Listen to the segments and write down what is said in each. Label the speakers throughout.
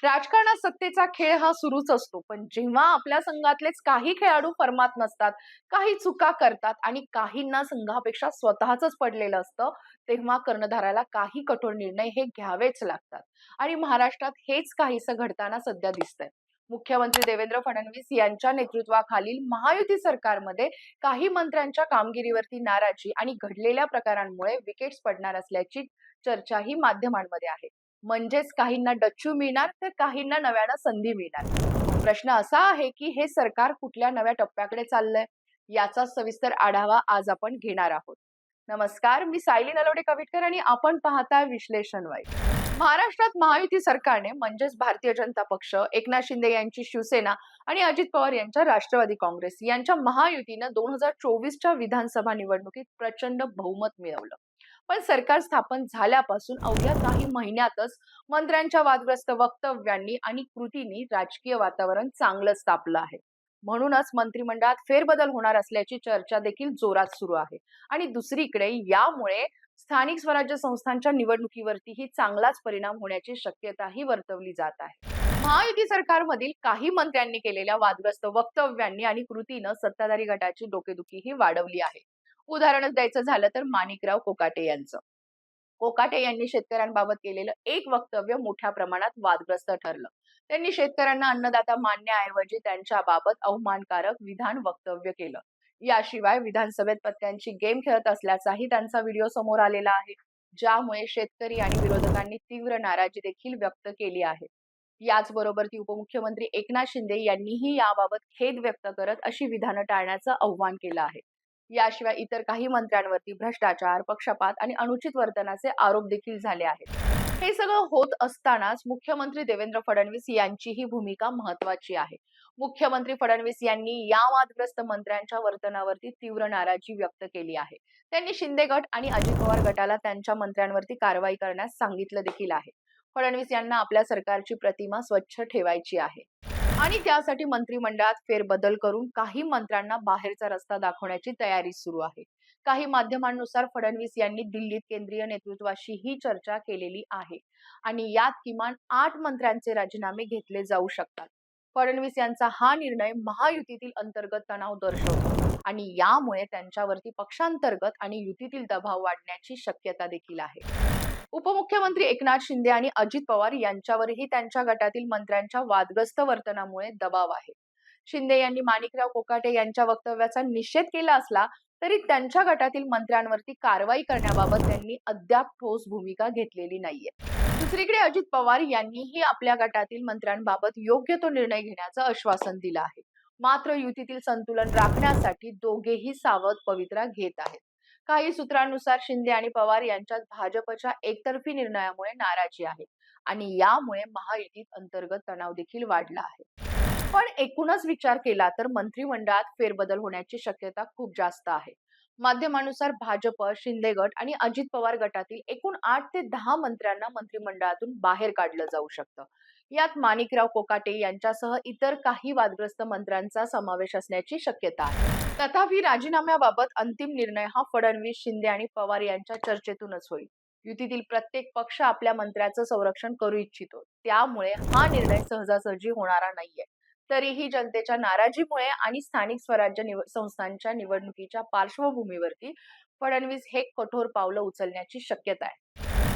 Speaker 1: राजकारणात सत्तेचा खेळ हा सुरूच असतो. पण जेव्हा आपल्या संघातलेच काही खेळाडू फर्मात नसतात काही चुका करतात आणि काहींना संघापेक्षा स्वतःच पडलेलं असतं तेव्हा कर्णधाराला काही कठोर निर्णय हे घ्यावेच लागतात. आणि महाराष्ट्रात हेच काहीसं घडताना सध्या दिसतंय. मुख्यमंत्री देवेंद्र फडणवीस यांच्या नेतृत्वाखालील महायुती सरकारमध्ये काही मंत्र्यांच्या कामगिरीवरती नाराजी आणि घडलेल्या प्रकारांमुळे विकेट्स पडणार असल्याची चर्चाही माध्यमांमध्ये आहे. म्हणजेच काहींना डच्चू मिळणार तर काहींना नव्यानं संधी मिळणार. प्रश्न असा आहे की हे सरकार कुठल्या नव्या टप्प्याकडे चाललंय याचा सविस्तर आढावा आज आपण घेणार आहोत. नमस्कार मी सायली नलवडे कविटकर आणि आपण पाहताय विश्लेषण वाईट. महाराष्ट्रात महायुती सरकारने म्हणजेच भारतीय जनता पक्ष एकनाथ शिंदे यांची शिवसेना आणि अजित पवार यांच्या राष्ट्रवादी काँग्रेस यांच्या महायुतीनं दोन हजार चोवीसच्या विधानसभा निवडणुकीत प्रचंड बहुमत मिळवलं. पण सरकार स्थापन झाल्यापासून अवघ्या काही महिन्यातच मंत्र्यांच्या वादग्रस्त वक्तव्यांनी आणि कृतींनी राजकीय वातावरण चांगलंच तापलं आहे. म्हणूनच मंत्रिमंडळात फेरबदल होणार असल्याची चर्चा देखील जोरात सुरू आहे. आणि दुसरीकडे यामुळे स्थानिक स्वराज्य संस्थांच्या निवडणुकीवरतीही चांगलाच परिणाम होण्याची शक्यताही वर्तवली जात आहे. महायुती सरकारमधील काही मंत्र्यांनी केलेल्या वादग्रस्त वक्तव्यांनी आणि कृतीनं सत्ताधारी गटाची डोकेदुखीही वाढवली आहे. उदाहरणच द्यायचं झालं तर माणिकराव कोकाटे यांचं. कोकाटे यांनी शेतकऱ्यांबाबत केलेलं एक वक्तव्य मोठ्या प्रमाणात वादग्रस्त ठरलं. त्यांनी शेतकऱ्यांना अन्नदाता मानण्याऐवजी त्यांच्याबाबत अवमानकारक विधान वक्तव्य केलं. याशिवाय विधानसभेत पत्त्यांची गेम खेळत असल्याचाही त्यांचा व्हिडिओ समोर आलेला आहे. ज्यामुळे शेतकरी आणि विरोधकांनी तीव्र नाराजी देखील व्यक्त केली आहे. याचबरोबर ती उपमुख्यमंत्री एकनाथ शिंदे यांनीही याबाबत खेद व्यक्त करत अशी विधानं टाळण्याचं आव्हान केलं आहे. याशिवाय इतर काही मंत्र्यांवरती भ्रष्टाचार पक्षपात आणि अनुचित वर्तनाचे आरोप देखील झाले आहेत. हे सगळं होत असतानाच मुख्यमंत्री देवेंद्र फडणवीस यांचीही भूमिका महत्वाची आहे. मुख्यमंत्री फडणवीस यांनी या वादग्रस्त मंत्र्यांच्या वर्तनावरती तीव्र नाराजी व्यक्त केली आहे. त्यांनी शिंदे गट आणि अजित पवार गटाला त्यांच्या मंत्र्यांवरती कारवाई करण्यास सांगितलं देखील आहे. फडणवीस यांना आपल्या सरकारची प्रतिमा स्वच्छ ठेवायची आहे. आणि त्यासाठी मंत्रिमंडळात फेरबदल करून काही मंत्र्यांना बाहेरचा रस्ता दाखवण्याची तयारी सुरू आहे. काही माध्यमांनुसार फडणवीस यांनी दिल्लीत केंद्रीय नेतृत्वाशी ही चर्चा केलेली आहे आणि यात किमान आठ मंत्र्यांचे राजीनामे घेतले जाऊ शकतात. फडणवीस यांचा हा निर्णय महायुतीतील अंतर्गत तणाव दर्शवतो आणि यामुळे त्यांच्यावरती पक्षांतर्गत आणि युतीतील दबाव वाढण्याची शक्यता देखील आहे. उपमुख्यमंत्री एकनाथ शिंदे आणि अजित पवार यांच्यावरही त्यांच्या गटातील मंत्र्यांच्या वादग्रस्त वर्तनामुळे दबाव आहे. शिंदे यांनी माणिकराव कोकाटे यांच्या वक्तव्याचा निषेध केला असला तरी त्यांच्या गटातील मंत्र्यांवरती कारवाई करण्याबाबत त्यांनी अद्याप ठोस भूमिका घेतलेली नाहीये. दुसरीकडे अजित पवार यांनीही आपल्या गटातील मंत्र्यांबाबत योग्य तो निर्णय घेण्याचं आश्वासन दिलं आहे. मात्र युतीतील संतुलन राखण्यासाठी दोघेही सावध पवित्रा घेत आहेत. काही सूत्रांनुसार शिंदे आणि पवार यांच्यात भाजपच्या एकतर्फी निर्णयामुळे नाराजी आहे आणि यामुळे महायुतीत अंतर्गत तणाव देखील वाढला आहे. पण एकूणच विचार केला तर मंत्रिमंडळात फेरबदल होण्याची शक्यता खूप जास्त आहे. माध्यमानुसार भाजप शिंदे गट आणि अजित पवार गटातील एकूण आठ ते दहा मंत्र्यांना मंत्रिमंडळातून बाहेर काढलं जाऊ शकतं. यात माणिकराव कोकाटे यांच्यासह इतर काही वादग्रस्त मंत्र्यांचा समावेश असण्याची शक्यता आहे. तथापि राजीनाम्याबाबत अंतिम निर्णय हा फडणवीस शिंदे आणि पवार यांच्या चर्चेतूनच होईल. युतीतील प्रत्येक पक्ष आपल्या मंत्र्याचं संरक्षण करू इच्छितो. त्यामुळे हा निर्णय सहजासहजी होणारा नाहीये. तरीही जनतेच्या नाराजीमुळे आणि स्थानिक स्वराज्य निव संस्थांच्या निवडणुकीच्या पार्श्वभूमीवरती फडणवीस हे कठोर पावलं उचलण्याची शक्यता आहे.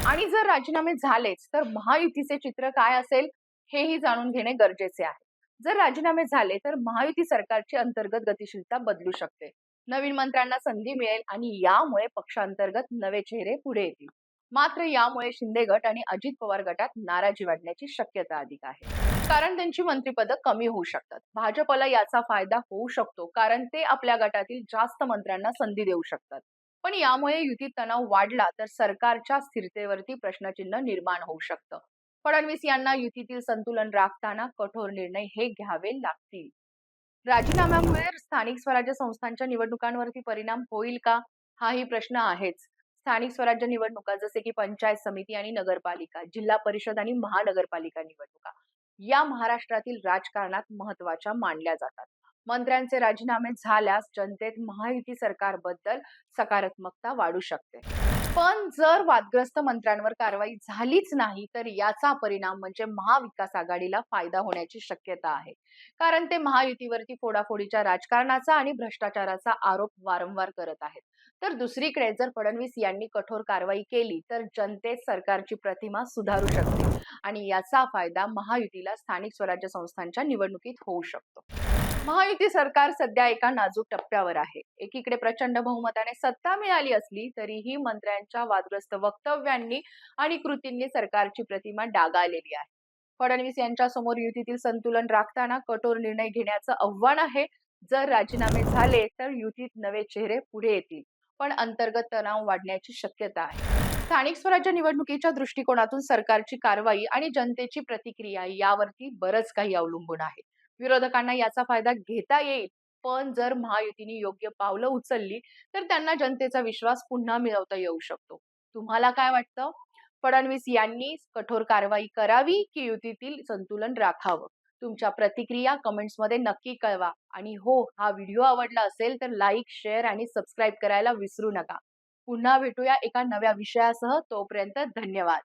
Speaker 1: आणि जर राजीनामे झालेच तर महायुतीचे चित्र काय असेल? हेही जाणून घेणे गरजेचे आहे. जर राजीनामे झाले तर महायुती सरकारची अंतर्गत गतिशीलता बदलू शकते. नवीन मंत्र्यांना संधी मिळेल आणि यामुळे पक्षांतर्गत नवे चेहरे पुढे येतील. मात्र यामुळे शिंदे गट आणि अजित पवार गटात नाराजी वाढण्याची शक्यता अधिक आहे. कारण त्यांची मंत्रिपद कमी होऊ शकतात. भाजपला याचा फायदा होऊ शकतो कारण ते आपल्या गटातील जास्त मंत्र्यांना संधी देऊ शकतात. पण यामुळे युतीत तणाव वाढला तर सरकारच्या स्थिरतेवरती प्रश्नचिन्ह निर्माण होऊ शकतं. फडणवीस यांना युतीतील संतुलन राखताना कठोर निर्णय हे घ्यावे लागतील. राजीनाम्यामुळे स्थानिक स्वराज्य संस्थांच्या निवडणुकांवरती परिणाम होईल का? हाही प्रश्न आहेच. स्थानिक स्वराज्य निवडणुका जसे की पंचायत समिती आणि नगरपालिका जिल्हा परिषद आणि महानगरपालिका निवडणुका या महाराष्ट्रातील राजकारणात महत्त्वाच्या मानल्या जातात. मंत्र्यांचे राजीनामे झाल्यास जनतेत महायुती सरकारबद्दल सकारात्मकता वाढू शकते. पण जर वादग्रस्त मंत्र्यांवर कारवाई झालीच नाही तर याचा परिणाम म्हणजे महाविकास आघाडीला फायदा होण्याची शक्यता आहे. कारण ते महायुतीवरती फोडाफोडीच्या राजकारणाचा आणि भ्रष्टाचाराचा आरोप वारंवार करत आहेत. तर दुसरीकडे जर फडणवीस यांनी कठोर कारवाई केली तर जनतेत सरकारची प्रतिमा सुधारू शकते आणि याचा फायदा महायुतीला स्थानिक स्वराज्य संस्थांच्या निवडणुकीत होऊ शकतो. महायुती सरकार सध्या एका नाजूक टप्प्यावर आहे. एकीकडे प्रचंड बहुमताने सत्ता मिळाली असली तरीही मंत्र्यांच्या वादग्रस्त वक्तव्यांनी आणि कृतींनी सरकारची प्रतिमा डागाळलेली आहे. फडणवीस यांच्या समोर युतीतील संतुलन राखताना कठोर निर्णय घेण्याचं आव्हान आहे. जर राजीनामे झाले तर युतीत नवे चेहरे पुढे येतील. पण अंतर्गत तणाव वाढण्याची शक्यता आहे. स्थानिक स्वराज्य निवडणुकीच्या दृष्टिकोनातून सरकारची कारवाई आणि जनतेची प्रतिक्रिया यावरती बरंच काही अवलंबून आहे. विरोधकांना याचा फायदा घेता येईल. पण जर महायुतीने योग्य पावलं उचलली तर त्यांना जनतेचा विश्वास पुन्हा मिळवता येऊ शकतो. तुम्हाला काय वाटतं? फडणवीस यांनी कठोर कारवाई करावी की युतीतील संतुलन राखावं? तुमच्या प्रतिक्रिया कमेंट्समध्ये नक्की कळवा. आणि हो हा व्हिडिओ आवडला असेल तर लाईक शेअर आणि सबस्क्राईब करायला विसरू नका. पुन्हा भेटूया एका नव्या विषयासह. तोपर्यंत धन्यवाद.